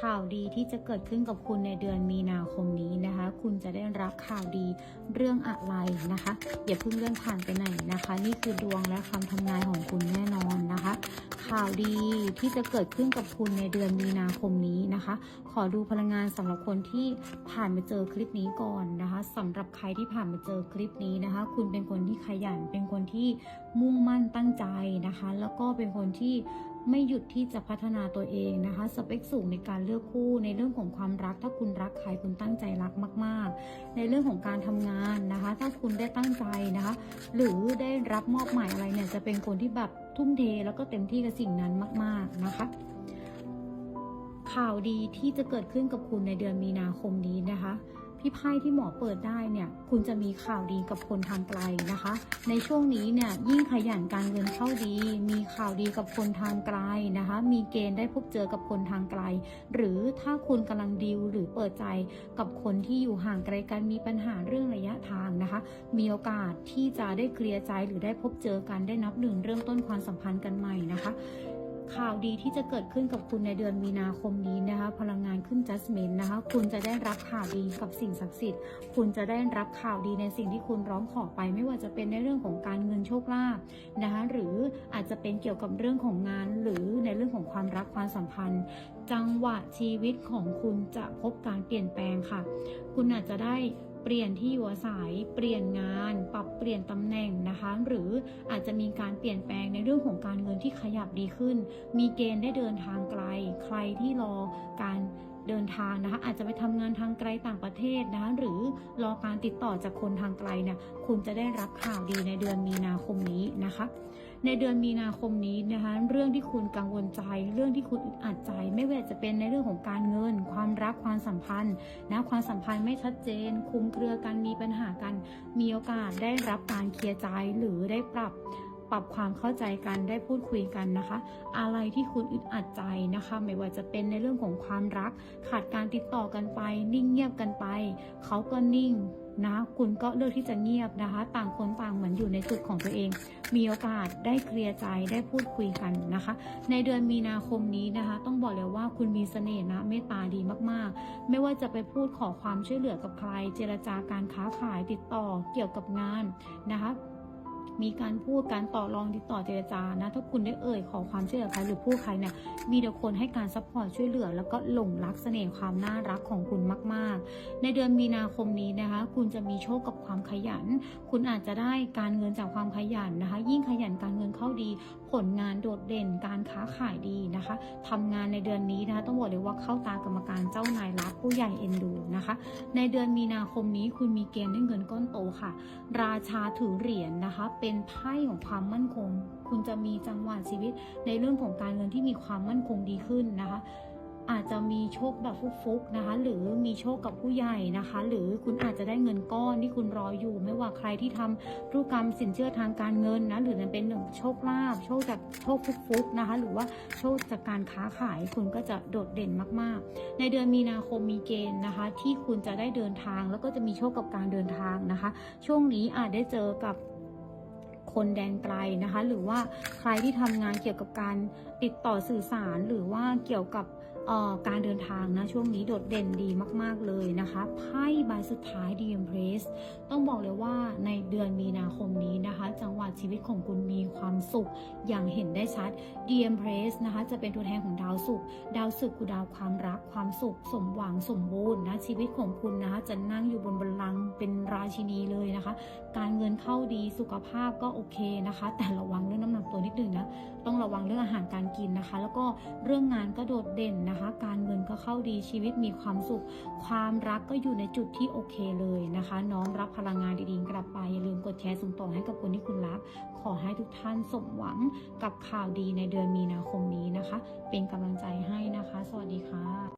ข่าวดีที่จะเกิดขึ้นกับคุณในเดือนมีนาคมนี้นะคะ คุณจะได้รับข่าวดีเรื่องอะไรนะคะ อย่าเพิ่งเลื่อนผ่านไปไหนนะคะ นี่คือดวงและคำทำนายของคุณแน่นอนนะคะ ข่าวดีที่จะเกิดขึ้นกับคุณในเดือนมีนาคมนี้นะคะ ขอดูพลังงานสำหรับคนที่ผ่านมาเจอคลิปนี้ก่อนนะคะสำหรับใครที่ผ่านมาเจอคลิปนี้นะคะ คุณเป็นคนที่ขยันเป็นคนที่มุ่งมั่นตั้งใจนะคะ แล้วก็เป็นคนที่ ไม่หยุดที่จะพัฒนาตัวเองนะคะ สเปคสูงในการเลือกคู่ในเรื่องของความรัก ถ้าคุณรักใครคุณตั้งใจรักมาก ๆ ในเรื่องของการทำงานนะคะ ถ้าคุณได้ตั้งใจนะคะ หรือได้รับมอบหมายอะไรเนี่ยจะเป็นคนที่แบบทุ่มเทแล้วก็เต็มที่กับสิ่งนั้นมาก ๆ นะคะข่าวดีที่จะเกิดขึ้นกับคุณในเดือนมีนาคมนี้นะคะ พี่ไพ่ที่หมอเปิดได้เนี่ย คุณจะมีข่าวดีกับคนทางไกลนะคะ ในช่วงนี้เนี่ยยิ่งขยันการเงินเข้าดี มีข่าวดีกับคนทางไกลนะคะ มีเกณฑ์ได้พบเจอกับคนทางไกล หรือถ้าคุณกำลังดีลหรือเปิดใจกับคนที่อยู่ห่างไกลกันมีปัญหาเรื่องระยะทางนะคะ มีโอกาสที่จะได้เคลียร์ใจหรือได้พบเจอกันได้นับหนึ่งเริ่มต้นความสัมพันธ์กันใหม่นะคะ ข่าวดีที่จะเกิดขึ้นกับคุณในเดือนมีนาคมนี้นะคะ พลังงานขึ้น judgment นะคะ คุณจะได้รับข่าวดีกับสิ่งศักดิ์สิทธิ์ คุณจะได้รับข่าวดีในสิ่งที่คุณร้องขอไป ไม่ว่าจะเป็นในเรื่องของการเงินโชคลาภนะคะ หรืออาจจะเป็นเกี่ยวกับเรื่องของงาน หรือในเรื่องของความรักความสัมพันธ์ จังหวะชีวิตของคุณจะพบการเปลี่ยนแปลงค่ะ คุณอาจจะได้ เปลี่ยนที่อยู่อาศัย เปลี่ยนงาน ปรับเปลี่ยนตำแหน่งนะคะ หรืออาจจะมีการเปลี่ยนแปลงในเรื่องของการเงินที่ขยับดีขึ้น มีเกณฑ์ได้เดินทางไกล ใครที่รอการเดินทางนะคะอาจจะไปทำงานทางไกลต่างประเทศนะคะหรือรอการติดต่อจากคนทางไกลเนี่ยคุณจะได้รับข่าวดีในเดือนมีนาคมนี้นะคะ ในเดือนมีนาคมนี้นะคะเรื่องที่คุณกังวลใจ เรื่องที่คุณอึดอัดใจ ไม่ว่าจะเป็นในเรื่องของการเงิน ความรักความสัมพันธ์นะความสัมพันธ์ไม่ชัดเจน คุมเครือกันมีปัญหากัน มีโอกาสได้รับการเคลียร์ใจหรือได้ปรับปรับความเข้าใจกันได้พูดคุยกันนะคะ อะไรที่คุณอึดอัดใจนะคะ ไม่ว่าจะเป็นในเรื่องของความรัก ขาดการติดต่อกันไป นิ่งเงียบกันไป เขาก็นิ่ง นะคุณก็เลือกที่จะเงียบนะคะ ต่างคนต่างเหมือนอยู่ในจุดของตัวเอง มีโอกาสได้เคลียร์ใจได้พูดคุยกันนะคะ ในเดือนมีนาคมนี้นะคะ ต้องบอกเลยว่าคุณมีเสน่ห์นะเมตตาดีมากๆ ไม่ว่าจะไปพูดขอความช่วยเหลือกับใคร เจรจาการค้าขายติดต่อเกี่ยวกับงานนะคะ มีการพูดการต่อรองติดต่อเจรจานะ ถ้าคุณได้เอ่ยขอความช่วยเหลือใครหรือพูดใครเนี่ย มีแต่คนให้การซัพพอร์ตช่วยเหลือ แล้วก็หลงรักเสน่ห์ความน่ารักของคุณมาก ๆ ในเดือนมีนาคมนี้นะคะ คุณจะมีโชคกับความขยัน คุณอาจจะได้การเงินจากความขยันนะคะ ยิ่งขยันการเงินเข้าดี ผลงานโดดเด่น การค้าขายดีนะคะทำงานในเดือนนี้นะคะต้องบอกเลยว่าเข้าตากรรมการเจ้านายรักผู้ใหญ่เอ็นดูนะคะ ในเดือนมีนาคมนี้คุณมีเกณฑ์ได้เงินก้อนโตค่ะ ราชาถือเหรียญนะคะเป็นเป็นไพ่ของความมั่นคง คุณจะมีจังหวะชีวิตในเรื่องของการเงินที่มีความมั่นคงดีขึ้นนะคะ อาจจะมีโชคแบบฟุกๆนะคะ หรือมีโชคกับผู้ใหญ่นะคะ หรือคุณอาจจะได้เงินก้อนที่คุณรออยู่ ไม่ว่าใครที่ทำธุรกรรมสินเชื่อทางการเงินนะ หรือจะเป็นหนึ่งโชคลาภ โชคจากโชคฟุกๆนะคะ หรือว่าโชคจากการค้าขาย คุณก็จะโดดเด่นมากๆ ในเดือนมีนาคมมีเกณฑ์นะคะ ที่คุณจะได้เดินทาง แล้วก็จะมีโชคกับการเดินทางนะคะ ช่วงนี้อาจได้เจอกับ คนแดนไกลนะคะ หรือว่าใครที่ทำงานเกี่ยวกับการติดต่อสื่อสารหรือว่าเกี่ยวกับ การเดินทางนะช่วงนี้โดดเด่นดีมาก ๆ เลยนะคะ ไพ่ใบสุดท้ายดีเอ็มเพรสต้องบอกเลยว่าในเดือนมีนาคมนี้นะคะ จังหวะชีวิตของคุณมีความสุขอย่างเห็นได้ชัดดีเอ็มเพรสนะคะจะเป็นตัวแทนของดาวศุกร์ดาวศุกร์คือดาวความรักความสุข สมหวังสมบูรณ์นะชีวิตของคุณนะคะจะนั่งอยู่บนบัลลังก์เป็นราชินีเลยนะคะ การเงินเข้าดีสุขภาพก็โอเคนะคะ แต่ระวังเรื่องน้ำหนักตัวนิดนึงนะต้องระวังเรื่องอาหารการกินนะคะ แล้วก็เรื่องงานก็โดดเด่นนะนะคะ การเงินก็เข้าดีชีวิตมีความสุข ความรักก็อยู่ในจุดที่โอเคเลยนะคะ น้อมรับพลังงานดีๆกลับไป อย่าลืมกดแชร์ส่งต่อให้กับคนที่คุณรัก ขอให้ทุกท่านสมหวังกับข่าวดีในเดือนมีนาคมนี้นะคะ เป็นกำลังใจให้นะคะ สวัสดีค่ะ